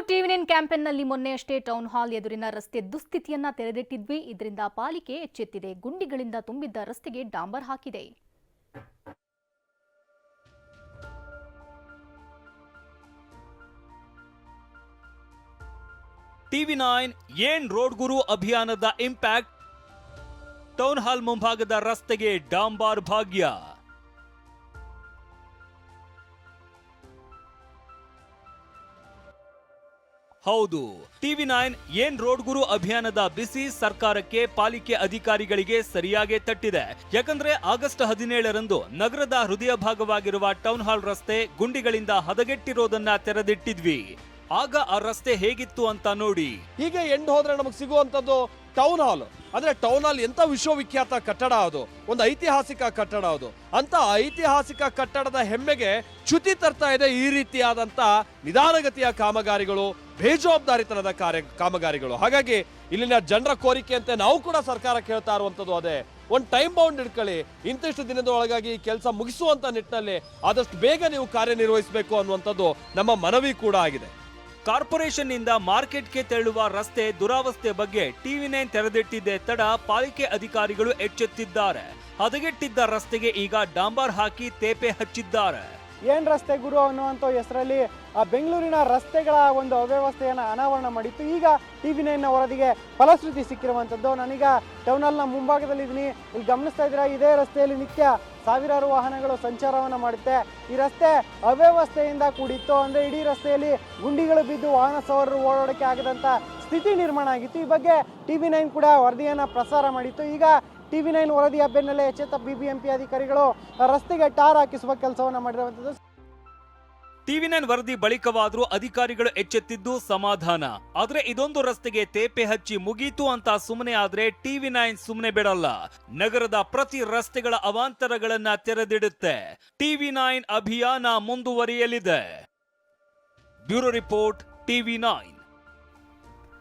TV nine ಕ್ಯಾಂಪೇನ್ನಲ್ಲಿ ಮೊನ್ನೆಯಷ್ಟೇ town hall ಎದುರಿನ ರಸ್ತೆ ದುಸ್ಥಿತಿಯನ್ನ ತೆರೆದಿಟ್ಟಿದ್ವಿ. ಇದರಿಂದ ಪಾಲಿಕೆ ಎಚ್ಚೆತ್ತಿದೆ. ಗುಂಡಿಗಳಿಂದ ತುಂಬಿದ್ದ ರಸ್ತೆಗೆ ಡಾಂಬರ್ ಹಾಕಿದೆ. ಟಿವಿ ನೈನ್ ಏನ್ ರೋಡ್ ಗುರು ಅಭಿಯಾನದ ಇಂಪ್ಯಾಕ್ಟ್? ಟೌನ್ ಹಾಲ್ ಮುಂಭಾಗದ ರಸ್ತೆಗೆ ಡಾಂಬಾರ್ ಭಾಗ್ಯ. ಹೌದು, ಟಿವಿ ನೈನ್ ಏನ್ ರೋಡ್ ಗುರು ಅಭಿಯಾನದ ಬಿಸಿ ಸರ್ಕಾರಕ್ಕೆ ಪಾಲಿಕೆ ಅಧಿಕಾರಿಗಳಿಗೆ ಸರಿಯಾಗಿ ತಟ್ಟಿದೆ. ಯಾಕಂದ್ರೆ ಆಗಸ್ಟ್ ಹದಿನೇಳರಂದು ನಗರದ ಹೃದಯ ಭಾಗವಾಗಿರುವ ಟೌನ್ ಹಾಲ್ ರಸ್ತೆ ಗುಂಡಿಗಳಿಂದ ಹದಗೆಟ್ಟಿರೋದನ್ನ ತೆರೆದಿಟ್ಟಿದ್ವಿ. ಆಗ ಆ ರಸ್ತೆ ಹೇಗಿತ್ತು ಅಂತ ನೋಡಿ. ಹೀಗೆ ಎಂಡ್ ಹೋದ್ರೆ ನಮಗೆ ಸಿಗುವಂತದ್ದು ಟೌನ್ ಹಾಲ್ ಅಂದ್ರೆ ಟೌನ್ ಹಾಲ್ ಎಂತ ವಿಶ್ವವಿಖ್ಯಾತ ಕಟ್ಟಡ ಅದು? ಒಂದು ಐತಿಹಾಸಿಕ ಕಟ್ಟಡ ಅದು. ಅಂತ ಐತಿಹಾಸಿಕ ಕಟ್ಟಡದ ಹೆಮ್ಮೆಗೆ ಚ್ಯುತಿ ತರ್ತಾ ಇದೆ ಈ ರೀತಿಯಾದಂತ ನಿಧಾನಗತಿಯ ಕಾಮಗಾರಿಗಳು, ಬೇಜವಾಬ್ದಾರಿತನದ ಕಾರ್ಯ ಕಾಮಗಾರಿಗಳು. ಹಾಗಾಗಿ ಇಲ್ಲಿನ ಜನರ ಕೋರಿಕೆಯಂತೆ ನಾವು ಕೂಡ ಸರ್ಕಾರ ಕೇಳ್ತಾ ಇರುವಂತದ್ದು ಅದೇ. ಒಂದು ಟೈಮ್ ಬೌಂಡ್ ಇಟ್ಕೊಳ್ಳಿ. ಇಂತಿಷ್ಟು ದಿನದ ಒಳಗಾಗಿ ಕೆಲಸ ಮುಗಿಸುವಂತ ನಿಟ್ಟಿನಲ್ಲಿ ಆದಷ್ಟು ಬೇಗ ನೀವು ಕಾರ್ಯನಿರ್ವಹಿಸಬೇಕು ಅನ್ನುವಂಥದ್ದು ನಮ್ಮ ಮನವಿ ಕೂಡ ಆಗಿದೆ. ಕಾರ್ಪೊರೇಷನ್ನಿಂದ ಮಾರ್ಕೆಟ್ಗೆ ತೆರಳುವ ರಸ್ತೆ ದುರಾವಸ್ಥೆ ಬಗ್ಗೆ ಟಿವಿ ನೈನ್ ತೆರೆದಿಟ್ಟಿದ್ದೆ ತಡ ಪಾಲಿಕೆ ಅಧಿಕಾರಿಗಳು ಎಚ್ಚೆತ್ತಿದ್ದಾರೆ. ಹದಗೆಟ್ಟಿದ್ದ ರಸ್ತೆಗೆ ಈಗ ಡಾಂಬರ್ ಹಾಕಿ ತೇಪೆ ಹಚ್ಚಿದ್ದಾರೆ. ಏನ್ ರಸ್ತೆ ಗುರು ಅನ್ನುವಂಥ ಹೆಸರಲ್ಲಿ, ಆ ಬೆಂಗಳೂರಿನ ರಸ್ತೆಗಳ ಒಂದು ಅವ್ಯವಸ್ಥೆಯನ್ನು ಅನಾವರಣ ಮಾಡಿತ್ತು. ಈಗ ಟಿ ವಿ ನೈನ್ನ ವರದಿಗೆ ಫಲಶ್ರುತಿ ಸಿಕ್ಕಿರುವಂಥದ್ದು ನಾನೀಗ ಟೌನ್ ಮುಂಭಾಗದಲ್ಲಿ ಮುಂಭಾಗದಲ್ಲಿದ್ದೀನಿ ಇಲ್ಲಿ ಗಮನಿಸ್ತಾ ಇದ್ದೀರಾ, ಇದೇ ರಸ್ತೆಯಲ್ಲಿ ನಿತ್ಯ ಸಾವಿರಾರು ವಾಹನಗಳು ಸಂಚಾರವನ್ನು ಮಾಡುತ್ತೆ. ಈ ರಸ್ತೆ ಅವ್ಯವಸ್ಥೆಯಿಂದ ಕೂಡಿತ್ತು. ಅಂದರೆ ಇಡೀ ರಸ್ತೆಯಲ್ಲಿ ಗುಂಡಿಗಳು ಬಿದ್ದು ವಾಹನ ಸವಾರರು ಓಡಾಡೋಕ್ಕೆ ಆಗದಂಥ ಸ್ಥಿತಿ ನಿರ್ಮಾಣ ಆಗಿತ್ತು. ಈ ಬಗ್ಗೆ ಟಿ ವಿ ನೈನ್ ಕೂಡ ವರದಿಯನ್ನು ಪ್ರಸಾರ ಮಾಡಿತ್ತು. ಈಗ ಟಿ ವಿ ನೈನ್ ವರದಿಯ ಬೆನ್ನಲ್ಲೇ ಎಚ್ಚೆತ್ತ ಬಿ ಬಿ ಎಂ ಪಿ ಅಧಿಕಾರಿಗಳು ರಸ್ತೆಗೆ ಟಾರ್ ಹಾಕಿಸುವ ಕೆಲಸವನ್ನು ಮಾಡಿರುವಂಥದ್ದು ಟಿವಿ ನೈನ್ ವರದಿ ಬಳಿಕವಾದರೂ ಅಧಿಕಾರಿಗಳು ಎಚ್ಚೆತ್ತಿದ್ದು ಸಮಾಧಾನ. ಆದ್ರೆ ಇದೊಂದು ರಸ್ತೆಗೆ ತೇಪೆ ಹಚ್ಚಿ ಮುಗೀತು ಅಂತ ಸುಮ್ಮನೆ ಆದ್ರೆ ಟಿವಿ ನೈನ್ ಸುಮ್ಮನೆ ಬಿಡಲ್ಲ. ನಗರದ ಪ್ರತಿ ರಸ್ತೆಗಳ ಅವಾಂತರಗಳನ್ನ ತೆರೆದಿಡುತ್ತೆ. ಟಿವಿ ನೈನ್ ಅಭಿಯಾನ ಮುಂದುವರಿಯಲಿದೆ. Bureau report, TV nine.